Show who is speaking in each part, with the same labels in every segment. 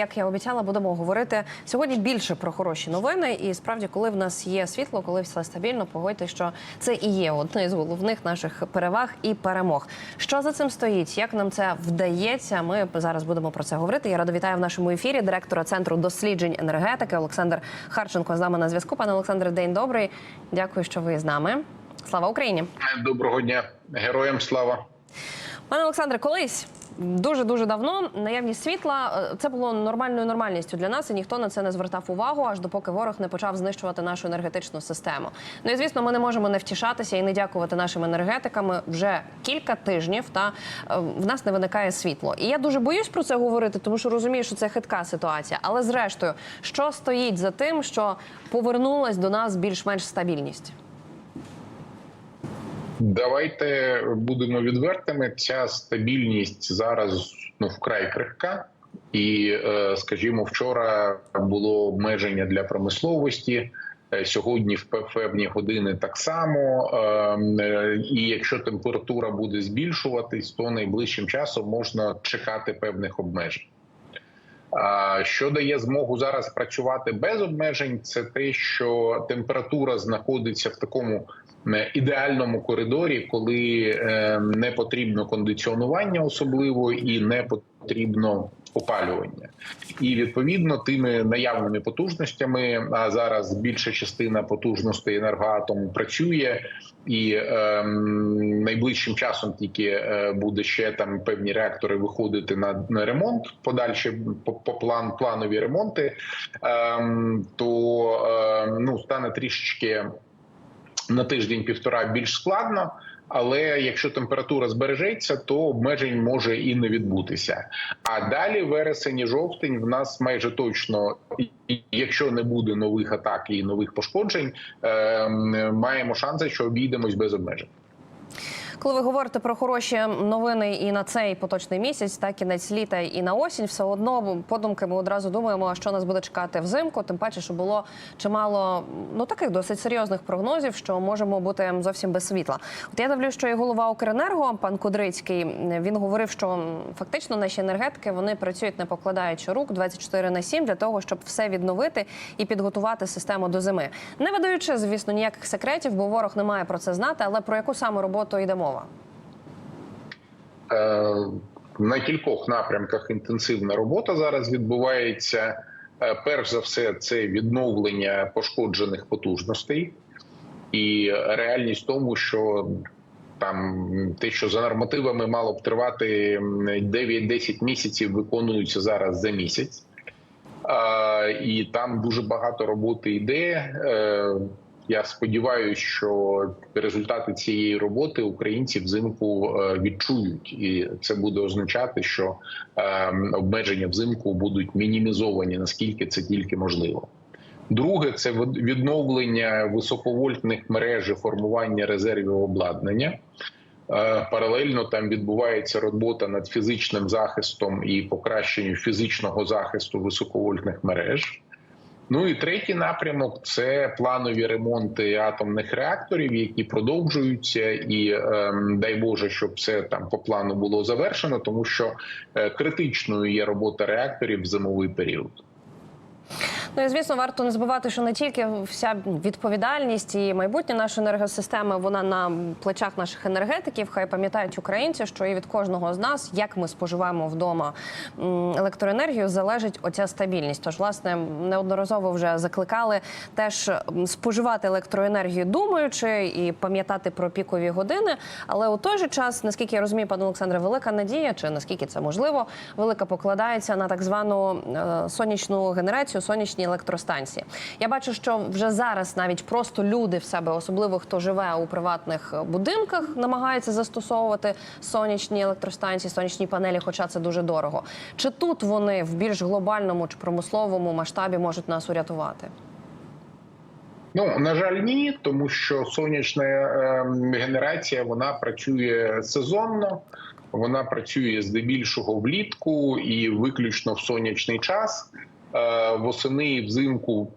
Speaker 1: як я обіцяла, будемо говорити сьогодні більше про хороші новини. І справді, коли в нас є світло, коли все стабільно, погодьте, що це і є одне з головних наших переваг і перемог. Що за цим стоїть? Як нам це вдається? Ми зараз будемо про це говорити. Я рада вітаю в нашому ефірі директора центру досліджень енергетики Олександр Харченко з нами на зв'язку. Пане Олександре, день добрий. Дякую, що ви з нами. Слава Україні!
Speaker 2: Доброго дня, героям слава.
Speaker 1: Пане Олександре, колись дуже дуже давно наявність світла е, це було нормальною нормальністю для нас, і ніхто на це не звертав увагу, аж допоки ворог не почав знищувати нашу енергетичну систему. Ну і звісно, ми не можемо не втішатися і не дякувати нашим енергетикам. Вже кілька тижнів та е, в нас не виникає світло. І я дуже боюсь про це говорити, тому що розумію, що це хитка ситуація. Але зрештою, що стоїть за тим, що повернулась до нас більш-менш стабільність?
Speaker 2: Давайте будемо відвертими. Ця стабільність зараз ну вкрай крихка, і е, скажімо, вчора було обмеження для промисловості. е, Сьогодні в певні години так само, Ем, е, і якщо температура буде збільшуватись, то найближчим часом можна чекати певних обмежень. Що дає змогу зараз працювати без обмежень, це те, що температура знаходиться в такому е, ідеальному коридорі, коли е, не потрібно кондиціонування, особливо і не потрібно опалювання, і відповідно тими наявними потужностями. А зараз більша частина потужностей енергоатому працює, і е, найближчим часом тільки е, буде ще там певні реактори виходити на, на ремонт, подальші по, по план планові ремонти. Е, то е, ну стане трішечки на тиждень-півтора більш складно. Але якщо температура збережеться, то обмежень може і не відбутися. А далі вересень і жовтень в нас майже точно, якщо не буде нових атак і нових пошкоджень, е, маємо шанси, що обійдемось без обмежень.
Speaker 1: Коли ви говорите про хороші новини і на цей поточний місяць, та кінець літа і на осінь, все одно подумки ми одразу думаємо, що нас буде чекати взимку. Тим паче, що було чимало ну таких досить серйозних прогнозів, що можемо бути зовсім без світла. От я дивлюсь, що і голова Укренерго, пан Кудрицький, він говорив, що фактично наші енергетики вони працюють не покладаючи рук 24 на 7 для того, щоб все відновити і підготувати систему до зими, не видаючи, звісно, ніяких секретів, бо ворог не має про це знати. Але про яку саме роботу йде мова?
Speaker 2: Е, на кількох напрямках інтенсивна робота зараз відбувається. Е, Перш за все, це відновлення пошкоджених потужностей, і реальність тому, що там те, що за нормативами мало б тривати 9-10 місяців, виконується зараз за місяць. Е, І там дуже багато роботи йде. Я сподіваюся, що результати цієї роботи українці взимку е, відчують, і це буде означати, що е, обмеження взимку будуть мінімізовані наскільки це тільки можливо. Друге, це від- відновлення високовольтних мереж і формування резервів обладнання. Е, Паралельно там відбувається робота над фізичним захистом і покращенням фізичного захисту високовольтних мереж. Ну і третій напрямок це планові ремонти атомних реакторів, які продовжуються, і ем, дай Боже, щоб все там по плану було завершено, тому що е, критичною є робота реакторів в зимовий період.
Speaker 1: Ну і звісно, варто не забувати, що не тільки вся відповідальність і майбутнє нашої енергосистеми, вона на плечах наших енергетиків. Хай пам'ятають українці, що і від кожного з нас, як ми споживаємо вдома електроенергію, залежить оця стабільність. Тож, власне, неодноразово вже закликали теж споживати електроенергію, думаючи і пам'ятати про пікові години. Але у той же час, наскільки я розумію, пане Олександре, велика надія, чи наскільки це можливо, велика покладається на так звану е, сонячну генерацію, сонячні електростанції. Я бачу, що вже зараз навіть просто люди в себе, особливо хто живе у приватних е, будинках, намагаються застосовувати сонячні електростанції, сонячні панелі, хоча це дуже дорого. Чи тут вони в більш глобальному чи промисловому масштабі можуть нас урятувати?
Speaker 2: Ну на жаль, ні, тому що сонячна ем, генерація вона працює сезонно, вона працює здебільшого влітку і виключно в сонячний час. Е, Восени і взимку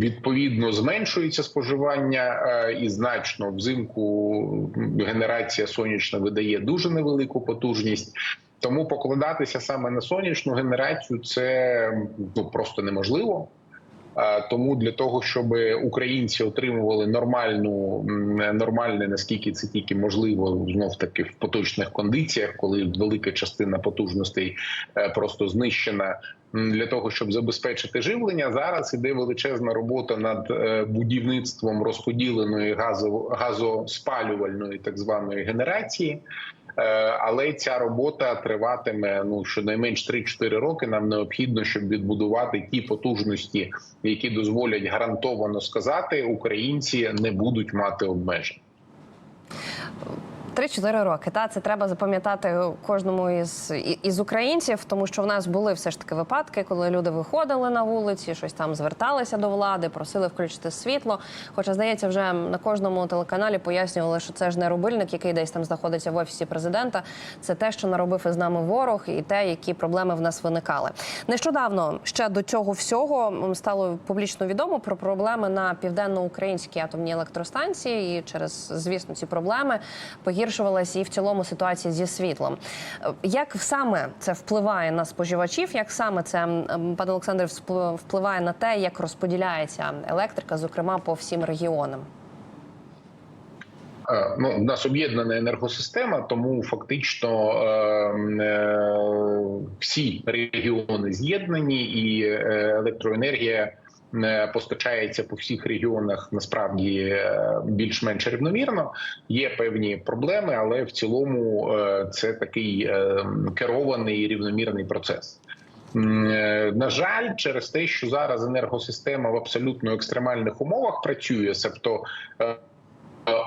Speaker 2: відповідно зменшується споживання, е, і значно взимку генерація сонячна видає дуже невелику потужність. Тому покладатися саме на сонячну генерацію це ну просто неможливо. Тому для того, щоб українці отримували нормальну нормальне, наскільки це тільки можливо, знов таки в поточних кондиціях, коли велика частина потужностей е, просто знищена. Для того щоб забезпечити живлення, зараз іде величезна робота над е, будівництвом розподіленої газово- газоспалювальної так званої генерації. Е, Але ця робота триватиме ну щонайменш 3-4 роки. Нам необхідно, щоб відбудувати ті потужності, які дозволять гарантовано сказати, українці не будуть мати обмежень.
Speaker 1: 3-4 роки. Та це треба запам'ятати кожному із, із українців, тому що в нас були все ж таки випадки, коли люди виходили на вулиці, щось там зверталися до влади, просили включити світло. Хоча, здається, вже на кожному телеканалі пояснювали, що це ж не рубильник, який десь там знаходиться в офісі президента. Це те, що наробив із нами ворог, і те, які проблеми в нас виникали. Нещодавно ще до цього всього стало публічно відомо про проблеми на південноукраїнській атомній електростанції. І через звісно ці проблеми погіршувалася і в цілому ситуація зі світлом. Е, Як саме це впливає на споживачів? Як саме це пане Олександре вспли- впливає на те, як розподіляється електрика, зокрема по всім регіонам?
Speaker 2: Е, Ну, у нас об'єднана енергосистема, тому фактично е, е, всі регіони з'єднані, і електроенергія постачається по всіх регіонах насправді е, більш-менш рівномірно. Є певні проблеми, але в цілому е, це такий е, керований рівномірний процес. На жаль, через те, що зараз енергосистема в абсолютно екстремальних умовах працює, себто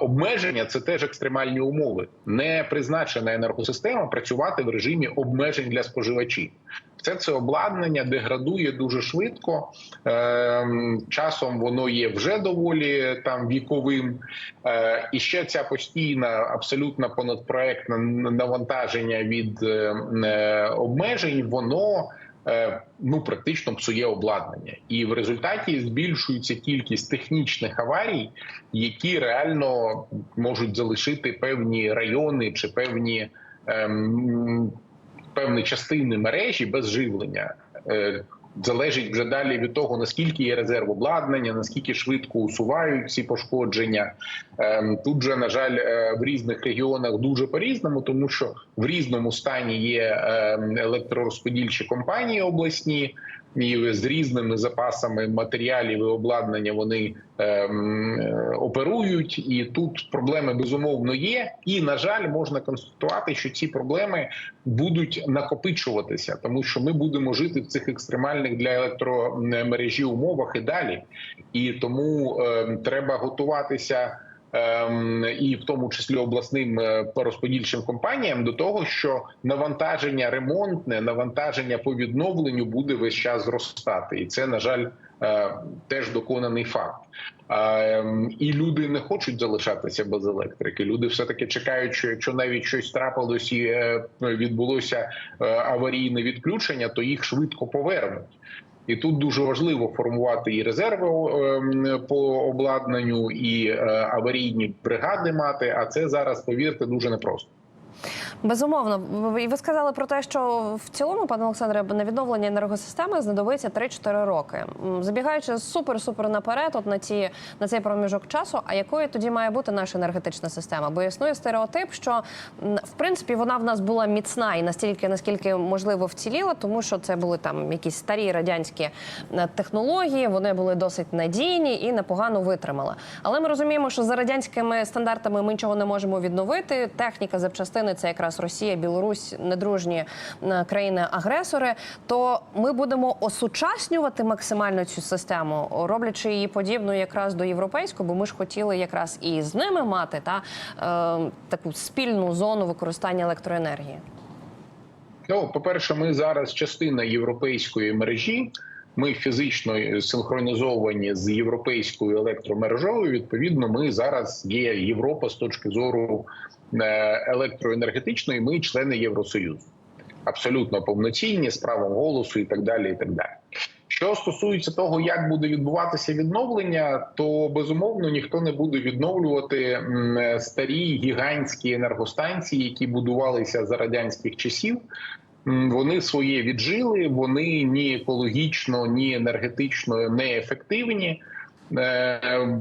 Speaker 2: обмеження це теж екстремальні умови. Не призначена енергосистема працювати в режимі обмежень для споживачів. Все це обладнання деградує дуже швидко. Ем, Часом воно є вже доволі там віковим. Е, І ще ця постійна, абсолютно понадпроектне навантаження від е, е, обмежень, воно ну практично псує обладнання, і в результаті збільшується кількість технічних аварій, які реально можуть залишити певні райони чи певні. ем, Певні частини мережі без живлення Е, залежить вже далі від того наскільки є резерв обладнання, наскільки швидко усувають ці пошкодження. Ем, Тут же на жаль е, в різних регіонах дуже по різному, тому що в різному стані є ем, електророзподільчі компанії обласні. І з різними запасами матеріалів і обладнання вони ем, е, оперують, і тут проблеми безумовно є. І на жаль, можна констатувати, що ці проблеми будуть накопичуватися, тому що ми будемо жити в цих екстремальних для електромережі умовах і далі. І тому е, треба готуватися. ем, І в тому числі обласним е, розподільчим компаніям до того, що навантаження ремонтне, навантаження по відновленню буде весь час зростати, і це на жаль теж доконаний факт. Ем, І люди не хочуть залишатися без електрики. Люди все таки чекають, що якщо навіть щось трапилось і е, відбулося е, аварійне відключення, то їх швидко повернуть. І тут дуже важливо формувати і резерви ем, по обладнанню, і е, аварійні бригади мати. А це зараз, повірте, дуже непросто.
Speaker 1: Безумовно, і ви сказали про те, що в цілому, пане Олександре, на відновлення енергосистеми знадобиться 3-4 роки. Забігаючи супер-супер наперед, от на ці на цей проміжок часу. А якою тоді має бути наша енергетична система? Бо існує стереотип, що в принципі вона в нас була міцна і настільки, наскільки можливо вціліла, тому що це були там якісь старі радянські е, технології, вони були досить надійні і непогано витримали. Але ми розуміємо, що за радянськими стандартами ми нічого не можемо відновити. Техніка, запчастини це якраз Росія, Білорусь, недружні е, країни-агресори. То ми будемо осучаснювати максимально цю систему, роблячи її подібною якраз до європейської, бо ми ж хотіли якраз і з ними мати та е, таку спільну зону використання електроенергії.
Speaker 2: Ну, по-перше, ми зараз частина європейської мережі. Ми фізично синхронізовані з європейською електромережою. Відповідно, ми зараз є Європа з точки зору е, електроенергетичної. Ми члени Євросоюзу, абсолютно повноцінні з правом голосу і так далі. І так далі. Що стосується того, як буде відбуватися відновлення, то безумовно ніхто не буде відновлювати старі гігантські енергостанції, які будувалися за радянських часів. Вони своє віджили, вони ні екологічно, ні енергетично не ефективні. Е,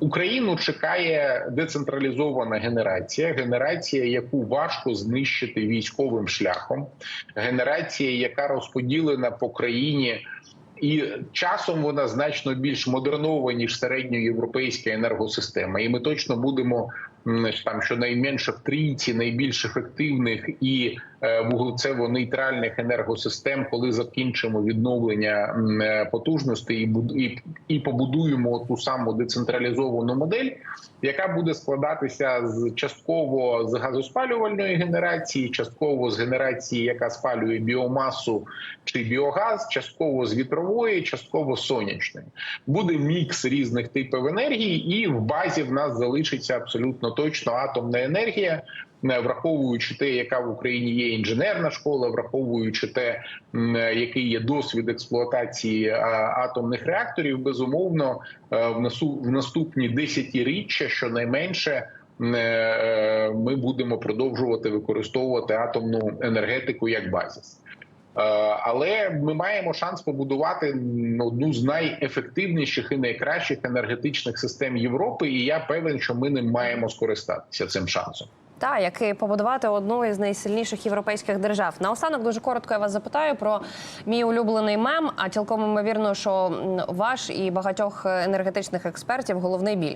Speaker 2: Україну чекає децентралізована генерація, генерація, яку важко знищити військовим шляхом, генерація, яка розподілена по країні. І часом вона значно більш модернова ніж середньоєвропейська енергосистема. І ми точно будемо там щонайменше в трійці найбільш ефективних і вуглецево-нейтральних енергосистем, коли закінчимо відновлення е, потужностей і і, і побудуємо ту саму децентралізовану модель, яка буде складатися з частково з газоспалювальної генерації, частково з генерації, яка спалює біомасу чи біогаз, частково з вітрової, частково сонячної. Буде мікс різних типів енергії, і в базі в нас залишиться абсолютно точно атомна енергія. Не Враховуючи те, яка в Україні є інженерна школа, враховуючи те, який є досвід експлуатації атомних реакторів, безумовно, е, в наступні десятиріччя, щонайменше, е, ми будемо продовжувати використовувати атомну енергетику як базис. Е, Але ми маємо шанс побудувати одну з найефективніших і найкращих енергетичних систем Європи, і я певен, що ми ним маємо скористатися цим шансом.
Speaker 1: Та як і побудувати одну із найсильніших європейських держав. Наостанок дуже коротко я вас запитаю про мій улюблений мем. А цілком ймовірно, що ваш і багатьох енергетичних експертів головний біль.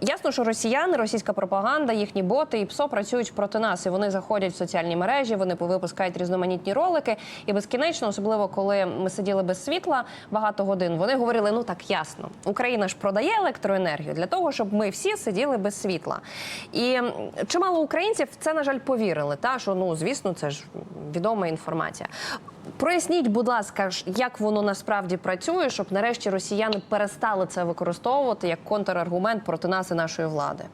Speaker 1: Ясно, що росіяни, російська пропаганда, їхні боти і ПСО працюють проти нас, і вони заходять в соціальні мережі, вони випускають різноманітні ролики. І безкінечно, особливо коли ми сиділи без світла багато годин, вони говорили: ну так ясно, Україна ж продає електроенергію для того, щоб ми всі сиділи без світла. І чимало українців це на жаль повірили. Та що ну звісно, це ж відома інформація. Проясніть, будь ласка, як воно насправді працює, щоб нарешті росіяни перестали це використовувати як контраргумент проти нас і нашої влади.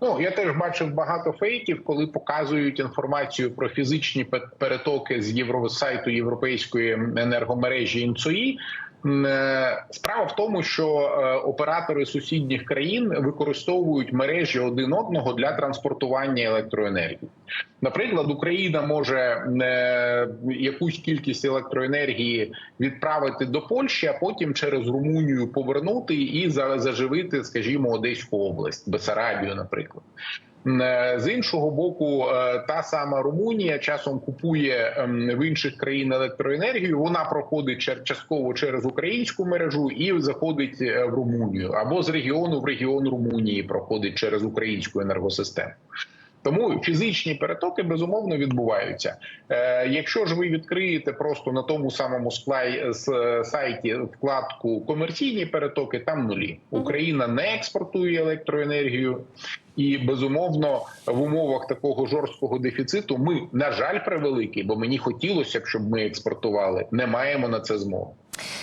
Speaker 2: Ну я теж бачив багато фейків, коли показують інформацію про фізичні пе- перетоки з євро сайту європейської енергомережі ІНЦОІ. Е, Справа в тому, що е, оператори сусідніх країн використовують мережі один одного для транспортування електроенергії. Наприклад, Україна може е, якусь кількість електроенергії відправити до Польщі, а потім через Румунію повернути і за- заживити, скажімо, Одеську область, Бесарабію, наприклад. Е, З іншого боку, е, та сама Румунія часом купує ем, в інших країн електроенергію. Вона проходить частково через українську мережу і заходить е, в Румунію або з регіону в регіон Румунії проходить через українську енергосистему. Тому фізичні перетоки безумовно відбуваються. Е, якщо ж ви відкриєте просто на тому самому склай з сайті вкладку комерційні перетоки, там нулі. Україна не експортує електроенергію, і безумовно в умовах такого жорсткого дефіциту ми, на жаль, превеликий, бо мені хотілося б, щоб ми експортували. Не маємо на це змоги.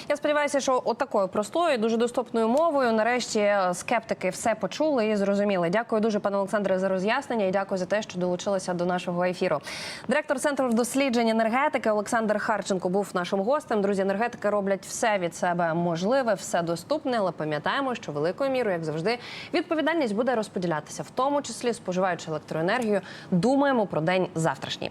Speaker 1: Я сподіваюся, що отакою простою, дуже доступною мовою, нарешті е, скептики все почули і зрозуміли. Дякую дуже, пане Олександре, за роз'яснення і дякую за те, що долучилися до нашого ефіру. Директор центру досліджень енергетики Олександр Харченко був нашим гостем. Друзі, енергетики роблять все від себе можливе, все доступне, але пам'ятаємо, що великою мірою, як завжди, відповідальність буде розподілятися, в тому числі споживаючи електроенергію. Думаємо про день завтрашній.